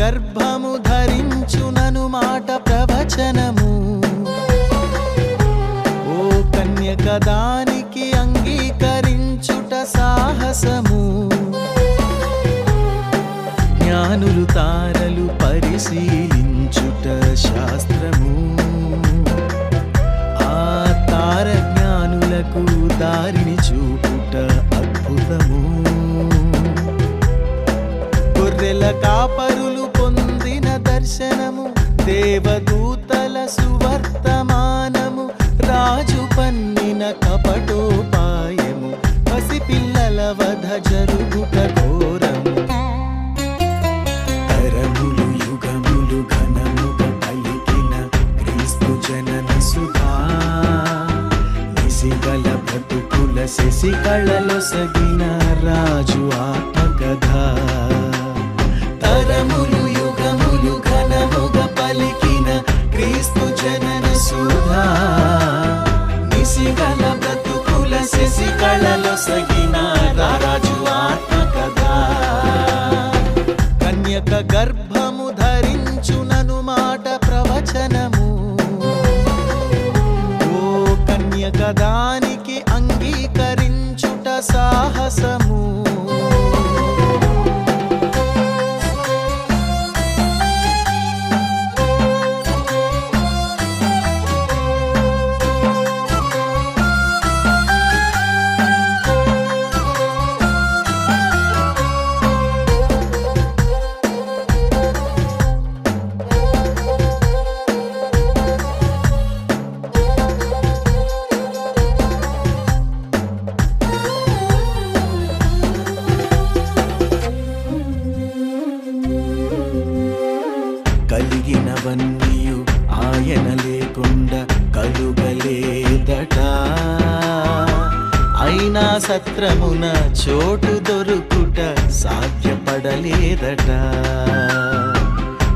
గర్భము ధరించునను మాట ప్రవచనము. ఓ కన్యక దాని చేసిన కపటోపాయము పసిపిల్లల వధ జరుగుట ఘోరము. తరములు యుగములు ఘనముగా పలికిన క్రీస్తు జనన సుధా. నిసిగల బ్రతుకుల శశికళలో సగిన రాజు ఆత్మకథ. తరములు యుగములు ఘనముగా పలికిన క్రీస్తు జనన సుధా. నిసిగల బ్రతుకుల శశికళలో సగిన రాజు కదా కన్యక గర్భము ధరించునను మాట ప్రవచనము. ఓ కన్యక దానికి అంగీకరించుట సాహసము. అయినా సత్రమున చోటు దొరుకుట సాధ్యపడలేదట.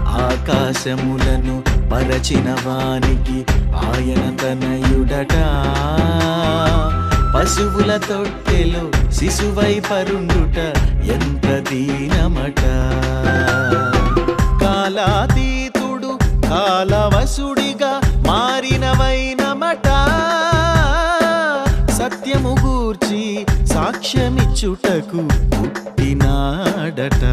ఆకాశములను పరచిన వానికి ఆయన తనయుడట. పశువుల తొట్టెలో శిశువై పరుండుట ఎంత దీనమట. కాలాతీతుడు కాలవసుడు గూర్చి సాక్ష్యమిచ్చుటకు పుట్టినాడట.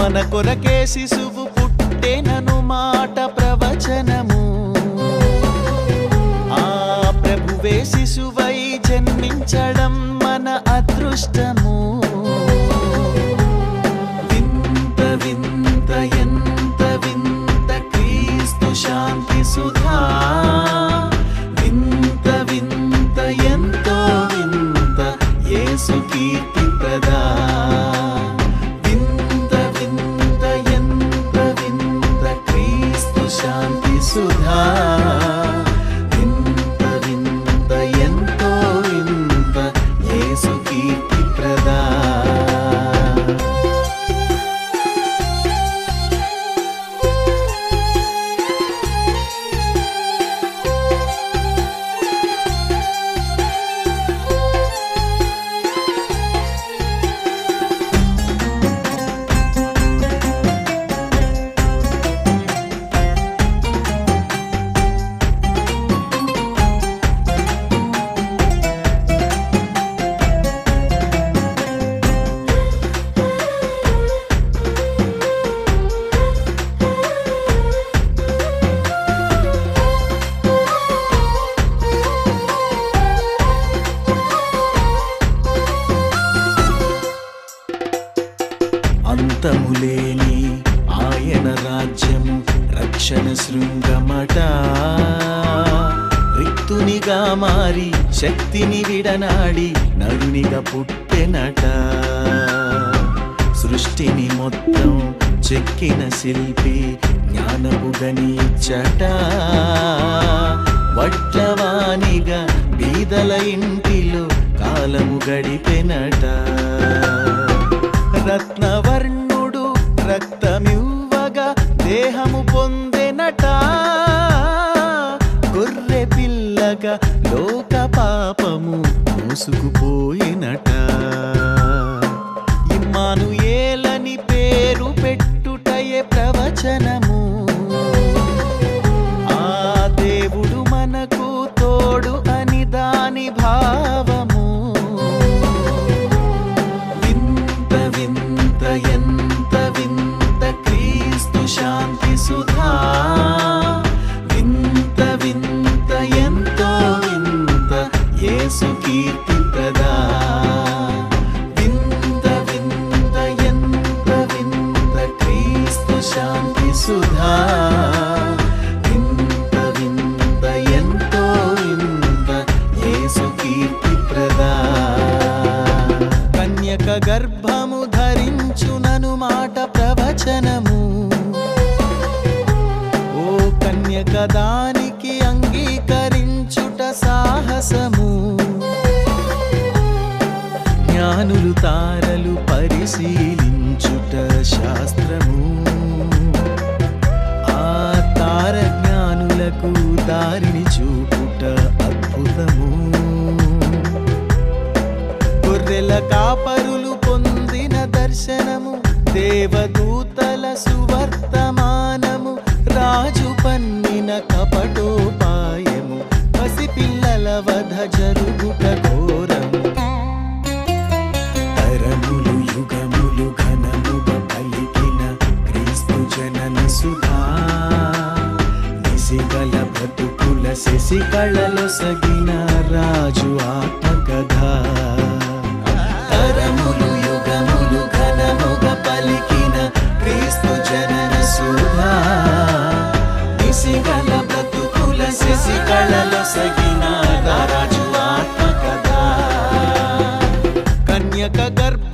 మన కొరకే శిశువు పుట్టేనను మాట ప్రవచనము. ఆ ప్రభువే శిశువై జన్మించడం మన అదృష్టము. అంతములేని ఆయన రాజ్యము రక్షణ శృంగమట. రిక్తునిగా మారి శక్తిని విడనాడి నరునిగా పుట్టెనట. సృష్టిని మొత్తం చెక్కిన శిల్పి జ్ఞానము గణించట. వడ్లవానిగా బీదల ఇంటిలో కాలము గడిపెనట. రత్న రక్తమివ్వగా దేహము పొందెనట గొర్రె పిల్లగా లోక పాపము మూసుకుపోయినట ఇమ్మాను గర్భము ధరించునను మాట ప్రవచనము. ఓ కన్యక దానికి అంగీకరించుట సాహసము. జ్ఞానులు తారలు పరిశీలించుట శాస్త్రము. ఆ తార జ్ఞానులకు దారిని చూపుట అద్భుతము. గొర్రెల కాపరులు దేవదూతల సువర్తమానము రాజు పన్నిన కపటోపాయము పసిపిల్లల వధ జరుగుట ఘోరము. తరములు యుగములు ఘనముగ పలికిన క్రీస్తు జనన సుధా. నిసిగల బ్రతుకుల శశికళలో సగిన రాజు ఆత్మ. கதர்ப்ப